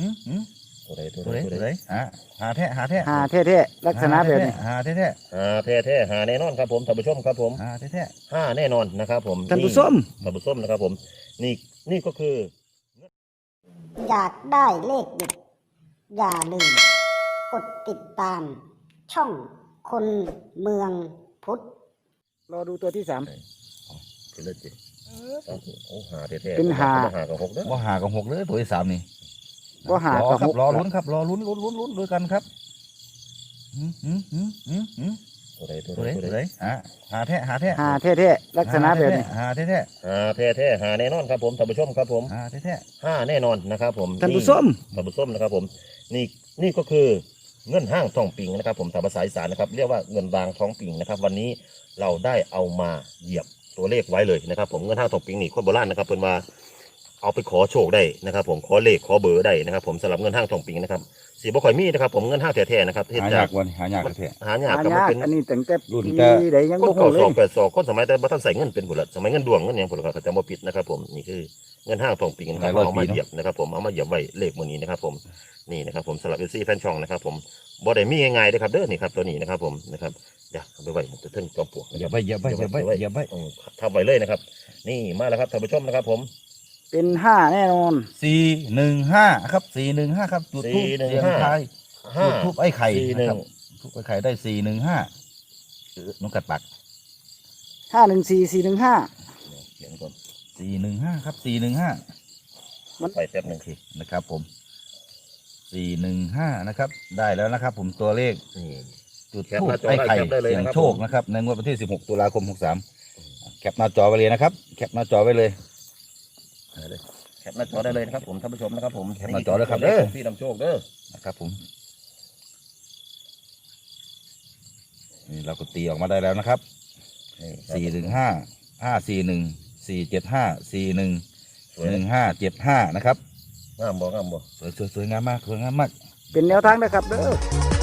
หืมหืมตัวใดตัวตัวใดไหนตัวตัวใดไหนหาหาแท้หาแท้หาเท่ๆลักษณะแบบนี้หาแท้แท้หาแท้แท้หาแน่นอนครับผมท่านผู้ชมครับผมหาแท้แท้ห้าแน่นอนนะครับผมท่านผู้ชมท่านผู้ชมนะครับผม นี่นี่ก็คือ อยากได้เลขเด็ดอย่าลืมกดติดตาม ช่องคนเมืองพุทธรอดูตัวที่สามคือเลือดจิโอ้หาแท้แท้เป็นหาหากับหกเด้อว่าหากับหกเลยตัวที่สามนี่ ก็หารอกับครัหบกรอลุ้นครับรอลุ้นลุ้นลุ้นลุ้นด้วยกันครับหืมหืมหืมหืมหืมตัวใดตัวตัวไหใดนตัวตัวใดไหนหาหาแท้หาแท้หาเท่ๆลักษณะแบบนี้หาแท้แท้หาแท้แท้หาแน่นอนครับผมท่านผู้ชมครับผมหาแท้แท้ห้าแน่นอนนะครับผมท่านผู้ชมท่านผู้ชมนะครับผมนี่นี่ก็คือเงินห้างทองปิงนะครับ ผมตามภาษาอีสานนะครับเรียกว่าเงินบางทองปิงนะครับ วันนี้เราได้เอามาเหยียบตัวเลขไว้เลยนะครับ ผมเงินห้างทองปิงนี่คนโบราณนะครับเพิ่นว่า เอาไปขอโชคได้นะครับ ผมขอเลขขอเบอร์ได้นะครับ ผมสำหรับเงินห้างทองปิงนะครับสีบ่ค่อยมีนะครับผมเงินห้างแท้ๆนะครับเฮ็ดหาจายากกวันหายากแท้หายากหากับมันยากเป็นอันนี้ตั้งแต่รุ่นปีแต่ใดยังคนบ่ฮู้เก่าเลสอยงแปดสองคนสมัยแต่บ่ทันใส่เงินเป็นผุนละสมัยเงินดวงเงินหยังผุนละเขาจะบ่ผิดนะครับ ผมนี่คือเงินห้างทองปิงนะครับเอามาเหยียบนะครับ ผมเอามาเหยียบไว้เลขมื้อนี้นะครับ ผมนี่นะครับ ผมสำหรับ FC แฟนช่องนะครับ ผมบ่ได้มีง่ายๆนะครับเด้อนี่ครับตัวนี้นะครับ ผมนะครับเดี๋ยวเอาไปไว้จะเทิงจอมปลวกอย่าไปอย่าไปอย่าไปอย่าไปอืมทับไว้เลยนะครับ นี่มาแล้วครับท่านผู้ชมนะครับ ผม เป็นห้าแน่นอน สี่หนึ่งห้าครับสี่หนึ่งห้าครับจุดทูบ415 เสียงทายห้า จุดทูบไอ้ไข่สี่หนะนึ่งครับทูบไอ้ไข่ได้สี่หนึ่งห้าน้องกัดปักห้าหนึ่งสี่สี่หนึ่งห้า เขียนก่อนสี่หนึ่งห้าครับสี่หนึ่งห้าไปแป๊บหนึโองเคนะครับผมสี่หนึ่งห้านะครับ ได้แล้วนะครับ ผมตัวเลข นี่ จุดแคปทูบหน้าจอไอ้ไข่แคปได้เลยเสียงนะครับโชคผมนะครับในงวดวันที่สิบหกตุลาคมหกสามแคปหน้าจอไว้เลยนะครับ แคปหน้าจอไว้เลยเอาเลย แคปหน้าจอได้เลยนะครับผมท่านผู้ชมนะครับผมแคปหน้าจอเลยครับเด้อพี่นำโชคเด้อนะครับผมนี่เราก็ตีออกมาได้แล้วนะครับนี่ครับสี่หนึ่งห้าห้าสี่หนึ่งสี่เจ็ดห้าสี่หนึ่งสวยหนะนึ่งห้าเจ็ดห้านะครับงามบ่งามบ่สวยสวยสวยงามมากสวยงามมากเป็นแนวทางนะครับเด้อ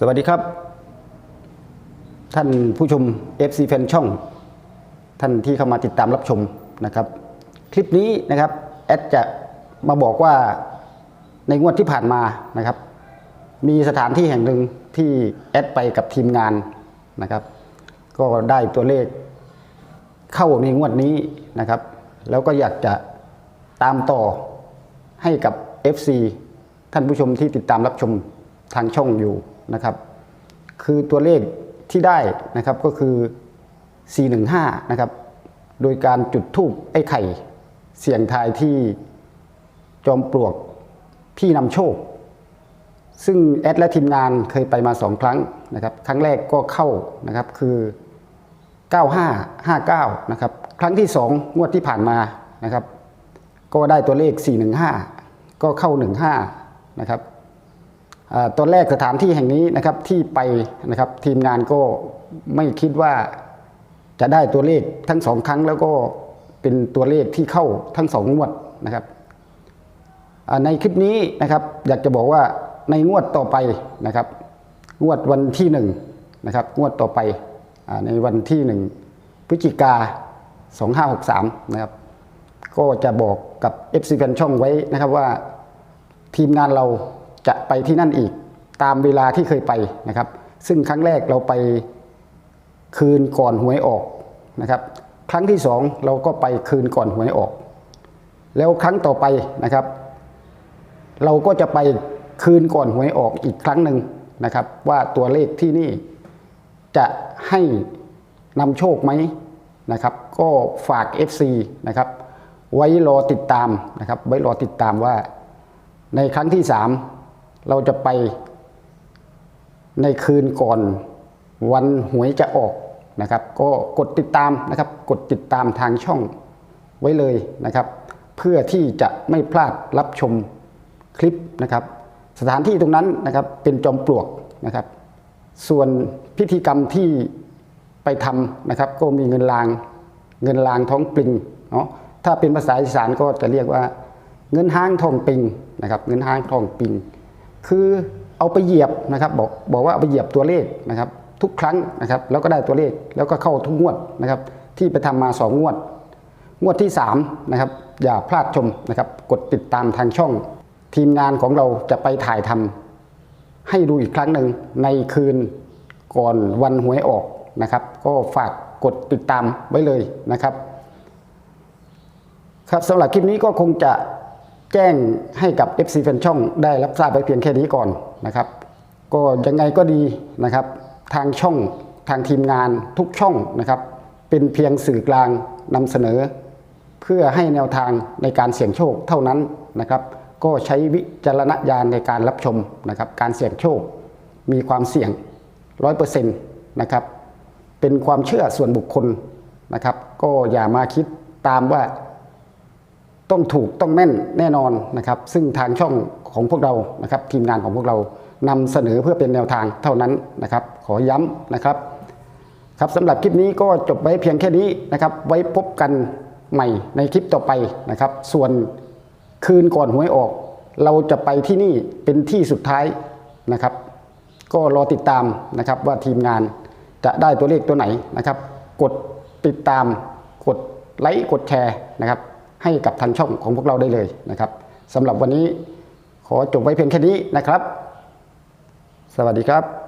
สวัสดีครับ ท่านผู้ชม FC แฟนช่อง ท่านที่เข้ามาติดตามรับชมนะครับ คลิปนี้นะครับแอดจะมาบอกว่าในงวดที่ผ่านมานะครับ มีสถานที่แห่งหนึ่งที่แอดไปกับทีมงานนะครับ ก็ได้ตัวเลขเข้าในงวดนี้นะครับ แล้วก็อยากจะตามต่อให้กับ FC ท่านผู้ชมที่ติดตามรับชมทางช่องอยู่ นะครับ คือตัวเลขที่ได้นะครับก็คือ 415 นะครับ โดยการจุดธูปไอ้ไข่ เสียงทายที่จอมปลวกพี่นำโชค ซึ่งแอดและทีมงานเคยไปมาสองครั้งนะครับ ครั้งแรกก็เข้านะครับคือ 9559 นะครับ ครั้งที่2งงวดที่ผ่านมานะครับ ก็ได้ตัวเลข 415 ก็เข้า 15 นะครับ ตอนแรกสถานที่แห่งนี้นะครับที่ไปนะครับทีมงานก็ไม่คิดว่าจะได้ตัวเลขทั้งสองครั้งแล้วก็เป็นตัวเลขที่เข้าทั้งสองงวดนะครับในคลิปนี้นะครับอยากจะบอกว่าในงวดต่อไปนะครับ งวดวันที่หนึ่งนะครับงวดต่อไปอในวันที่หนึ่งพฤศจิกา 2563 นะครับ ก็จะบอกกับ FC แฟนช่องไว้นะครับว่าทีมงานเรา จะไปที่นั่นอีกตามเวลาที่เคยไปนะครับ ซึ่งครั้งแรกเราไปคืนก่อนหวยออกนะครับ ครั้งที่สองเราก็ไปคืนก่อนหวยออก แล้วครั้งต่อไปนะครับ เราก็จะไปคืนก่อนหวยออกอีกครั้งหนึ่งนะครับ ว่าตัวเลขที่นี่จะให้นำโชคไหมนะครับ ก็ฝาก FC นะครับไว้รอติดตามนะครับ ไว้รอติดตามว่าในครั้งที่สาม เราจะไปในคืนก่อนวันหวยจะออกนะครับ ก็กดติดตามนะครับ กดติดตามทางช่องไว้เลยนะครับ เพื่อที่จะไม่พลาดรับชมคลิปนะครับ สถานที่ตรงนั้นนะครับเป็นจอมปลวกนะครับ ส่วนพิธีกรรมที่ไปทำนะครับ ก็มีเงินลางเงินลางท้องปลิงเนาะถ้าเป็นภาษาอีสานก็จะเรียกว่า เงินห้างทองปิงนะครับ เงินห้างทองปิง คือเอาไปเหยียบนะครับบอกบอกว่าเอาไปเหยียบตัวเลขนะครับทุกครั้งนะครับแล้วก็ได้ตัวเลขแล้วก็เข้าทุกงวดนะครับที่ไปทำมาสองงวด งวดที่3นะครับอย่าพลาดชมนะครับกดติดตามทางช่อง ทีมงานของเราจะไปถ่ายทำให้ดูอีกครั้งหนึ่งในคืนก่อนวันหวยออกนะครับ ก็ฝากกดติดตามไว้เลยนะครับ ครับสำหรับคลิปนี้ก็คงจะ แจ้งให้กับ FC แฟนช่องได้รับทราบไปเพียงแค่นี้ก่อนนะครับ ก็ยังไงก็ดีนะครับ ทางช่องทางทีมงานทุกช่องนะครับ เป็นเพียงสื่อกลางนำเสนอ เพื่อให้แนวทางในการเสี่ยงโชคเท่านั้นนะครับ ก็ใช้วิจารณญาณในการรับชมนะครับ การเสี่ยงโชคมีความเสี่ยงร้อยเปอร์เซ็นต์นะครับ เป็นความเชื่อส่วนบุคคลนะครับ ก็อย่ามาคิดตามว่า ต้องถูกต้องแม่นแน่นอนนะครับ ซึ่งทางช่องของพวกเรานะครับ ทีมงานของพวกเรานำเสนอเพื่อเป็นแนวทางเท่านั้นนะครับ ขอย้ำนะครับ ครับสำหรับคลิปนี้ก็จบไว้เพียงแค่นี้นะครับ ไว้พบกันใหม่ในคลิปต่อไปนะครับ ส่วนคืนก่อนหวยออก เราจะไปที่นี่เป็นที่สุดท้ายนะครับ ก็รอติดตามนะครับว่าทีมงานจะได้ตัวเลขตัวไหนนะครับ กดติดตามกดไลค์กดแชร์นะครับ ให้กับทางช่องของพวกเราได้เลยนะครับสำหรับวันนี้ขอจบไว้เพียงแค่นี้นะครับ สวัสดีครับ